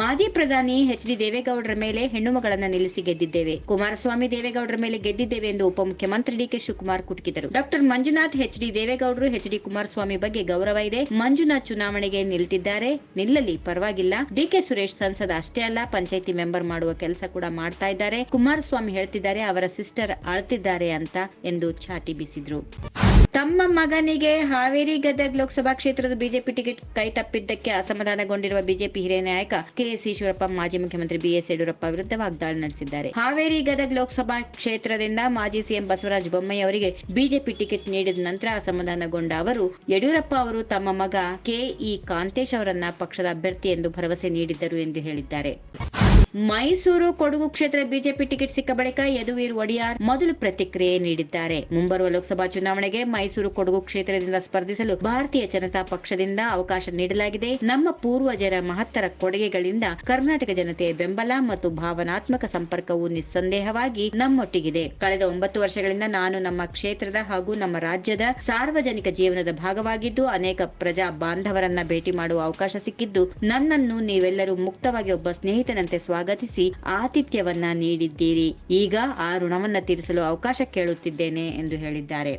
ಮಾಜಿ ಪ್ರಧಾನಿ H D ದೇವೇಗೌಡರ ಮೇಲೆ ಹೆಣ್ಣು ಮಗಳನ್ನ ನಿಲ್ಲಿಸಿ ಗೆದ್ದಿದ್ದೇವೆ. ಕುಮಾರಸ್ವಾಮಿ ದೇವೇಗೌಡರ ಮೇಲೆ ಗೆದ್ದಿದ್ದೇವೆ ಎಂದು ಉಪಮುಖ್ಯಮಂತ್ರಿ ಡಿಕೆ ಶಿವಕುಮಾರ್ ಕುಟುಕಿದರು. ಡಾಕ್ಟರ್ ಮಂಜುನಾಥ್ ಎಚ್ ಡಿ ದೇವೇಗೌಡರು ಎಚ್ ಡಿ ಕುಮಾರಸ್ವಾಮಿ ಬಗ್ಗೆ ಗೌರವ ಇದೆ. ಮಂಜುನಾಥ್ ಚುನಾವಣೆಗೆ ನಿಲ್ತಿದ್ದಾರೆ. ನಿಲ್ಲಲಿ ಪರವಾಗಿಲ್ಲ. ಡಿಕೆ ಸುರೇಶ್ ಸಂಸದ ಅಷ್ಟೇ ಅಲ್ಲ, ಪಂಚಾಯಿತಿ ಮೆಂಬರ್ ಮಾಡುವ ಕೆಲಸ ಕೂಡ ಮಾಡ್ತಾ ಇದ್ದಾರೆ. ಕುಮಾರಸ್ವಾಮಿ ಹೇಳ್ತಿದ್ದಾರೆ, ಅವರ ಸಿಸ್ಟರ್ ಆಳ್ತಿದ್ದಾರೆ ಅಂತ ಎಂದು ಚಾಟಿ ಬೀಸಿದ್ರು. ತಮ್ಮ ಮಗನಿಗೆ ಹಾವೇರಿ ಗದಗ್ ಲೋಕಸಭಾ ಕ್ಷೇತ್ರದ ಬಿಜೆಪಿ ಟಿಕೆಟ್ ಕೈ ತಪ್ಪಿದ್ದಕ್ಕೆ ಅಸಮಾಧಾನಗೊಂಡಿರುವ ಬಿಜೆಪಿ ಹಿರಿಯ ನಾಯಕ ಕೆಎಸ್ ಈಶ್ವರಪ್ಪ ಮಾಜಿ ಮುಖ್ಯಮಂತ್ರಿ ಬಿಎಸ್ ಯಡಿಯೂರಪ್ಪ ವಿರುದ್ಧ ವಾಗ್ದಾಳಿ ನಡೆಸಿದ್ದಾರೆ. ಹಾವೇರಿ ಗದಗ್ ಲೋಕಸಭಾ ಕ್ಷೇತ್ರದಿಂದ ಮಾಜಿ ಸಿಎಂ ಬಸವರಾಜ ಬೊಮ್ಮಾಯಿ ಅವರಿಗೆ ಬಿಜೆಪಿ ಟಿಕೆಟ್ ನೀಡಿದ ನಂತರ ಅಸಮಾಧಾನಗೊಂಡ ಅವರು, ಯಡಿಯೂರಪ್ಪ ಅವರು ತಮ್ಮ ಮಗ ಕೆಇ ಕಾಂತೇಶ್ ಅವರನ್ನ ಪಕ್ಷದ ಅಭ್ಯರ್ಥಿ ಎಂದು ಭರವಸೆ ನೀಡಿದ್ದರು ಎಂದು ಹೇಳಿದ್ದಾರೆ. ಮೈಸೂರು ಕೊಡಗು ಕ್ಷೇತ್ರ ಬಿಜೆಪಿ ಟಿಕೆಟ್ ಸಿಕ್ಕ ಬಳಿಕ ಯದುವೀರ್ ಒಡಿಯಾರ್ ಮೊದಲು ಪ್ರತಿಕ್ರಿಯೆ ನೀಡಿದ್ದಾರೆ. ಮುಂಬರುವ ಲೋಕಸಭಾ ಚುನಾವಣೆಗೆ ಮೈಸೂರು ಕೊಡಗು ಕ್ಷೇತ್ರದಿಂದ ಸ್ಪರ್ಧಿಸಲು ಭಾರತೀಯ ಜನತಾ ಪಕ್ಷದಿಂದ ಅವಕಾಶ ನೀಡಲಾಗಿದೆ. ನಮ್ಮ ಪೂರ್ವಜರ ಮಹತ್ತರ ಕೊಡುಗೆಗಳಿಂದ ಕರ್ನಾಟಕ ಜನತೆಯ ಬೆಂಬಲ ಮತ್ತು ಭಾವನಾತ್ಮಕ ಸಂಪರ್ಕವು ನಿಸ್ಸಂದೇಹವಾಗಿ ನಮ್ಮೊಟ್ಟಿಗಿದೆ. ಕಳೆದ ಒಂಬತ್ತು ವರ್ಷಗಳಿಂದ ನಾನು ನಮ್ಮ ಕ್ಷೇತ್ರದ ಹಾಗೂ ನಮ್ಮ ರಾಜ್ಯದ ಸಾರ್ವಜನಿಕ ಜೀವನದ ಭಾಗವಾಗಿದ್ದು, ಅನೇಕ ಪ್ರಜಾ ಬಾಂಧವರನ್ನ ಭೇಟಿ ಮಾಡುವ ಅವಕಾಶ ಸಿಕ್ಕಿದ್ದು, ನನ್ನನ್ನು ನೀವೆಲ್ಲರೂ ಮುಕ್ತವಾಗಿ ಒಬ್ಬ ಸ್ನೇಹಿತನಂತೆ ಸ್ವಾಗತಿಸಿ ಆತಿಥ್ಯವನ್ನ ನೀಡಿದ್ದೀರಿ. ಈಗ ಆ ಋಣವನ್ನ ತೀರಿಸಲು ಅವಕಾಶ ಕೇಳುತ್ತಿದ್ದೇನೆ ಎಂದು ಹೇಳಿದ್ದಾರೆ.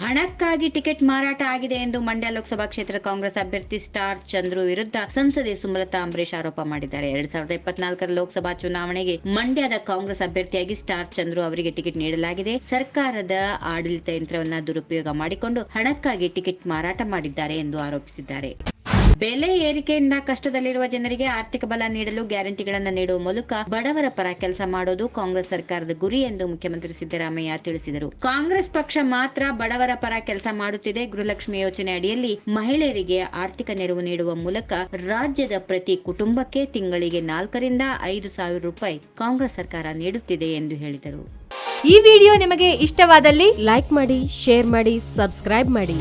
ಹಣಕ್ಕಾಗಿ ಟಿಕೆಟ್ ಮಾರಾಟ ಆಗಿದೆ ಎಂದು ಮಂಡ್ಯ ಲೋಕಸಭಾ ಕ್ಷೇತ್ರ ಕಾಂಗ್ರೆಸ್ ಅಭ್ಯರ್ಥಿ ಸ್ಟಾರ್ ಚಂದ್ರು ವಿರುದ್ಧ ಸಂಸದೆ ಸುಮಲತಾ ಅಂಬರೀಶ್ ಆರೋಪ ಮಾಡಿದ್ದಾರೆ. ಎರಡ್ ಸಾವಿರದ ಇಪ್ಪತ್ನಾಲ್ಕರ ಲೋಕಸಭಾ ಚುನಾವಣೆಗೆ ಮಂಡ್ಯದ ಕಾಂಗ್ರೆಸ್ ಅಭ್ಯರ್ಥಿಯಾಗಿ ಸ್ಟಾರ್ ಚಂದ್ರು ಅವರಿಗೆ ಟಿಕೆಟ್ ನೀಡಲಾಗಿದೆ. ಸರ್ಕಾರದ ಆಡಳಿತ ಯಂತ್ರವನ್ನ ದುರುಪಯೋಗ ಮಾಡಿಕೊಂಡು ಹಣಕ್ಕಾಗಿ ಟಿಕೆಟ್ ಮಾರಾಟ ಮಾಡಿದ್ದಾರೆ ಎಂದು ಆರೋಪಿಸಿದ್ದಾರೆ. ಬೆಲೆ ಏರಿಕೆಯಿಂದ ಕಷ್ಟದಲ್ಲಿರುವ ಜನರಿಗೆ ಆರ್ಥಿಕ ಬಲ ನೀಡಲು ಗ್ಯಾರಂಟಿಗಳನ್ನು ನೀಡುವ ಮೂಲಕ ಬಡವರ ಪರ ಕೆಲಸ ಮಾಡೋದು ಕಾಂಗ್ರೆಸ್ ಸರ್ಕಾರದ ಗುರಿ ಎಂದು ಮುಖ್ಯಮಂತ್ರಿ ಸಿದ್ದರಾಮಯ್ಯ ತಿಳಿಸಿದರು. ಕಾಂಗ್ರೆಸ್ ಪಕ್ಷ ಮಾತ್ರ ಬಡವರ ಪರ ಕೆಲಸ ಮಾಡುತ್ತಿದೆ. ಗೃಹಲಕ್ಷ್ಮಿ ಯೋಜನೆ ಅಡಿಯಲ್ಲಿ ಮಹಿಳೆಯರಿಗೆ ಆರ್ಥಿಕ ನೆರವು ನೀಡುವ ಮೂಲಕ ರಾಜ್ಯದ ಪ್ರತಿ ಕುಟುಂಬಕ್ಕೆ ತಿಂಗಳಿಗೆ ನಾಲ್ಕರಿಂದ ಐದು ಸಾವಿರ ರೂಪಾಯಿ ಕಾಂಗ್ರೆಸ್ ಸರ್ಕಾರ ನೀಡುತ್ತಿದೆ ಎಂದು ಹೇಳಿದರು. ಈ ವಿಡಿಯೋ ನಿಮಗೆ ಇಷ್ಟವಾದಲ್ಲಿ ಲೈಕ್ ಮಾಡಿ, ಶೇರ್ ಮಾಡಿ, ಸಬ್ಸ್ಕ್ರೈಬ್ ಮಾಡಿ.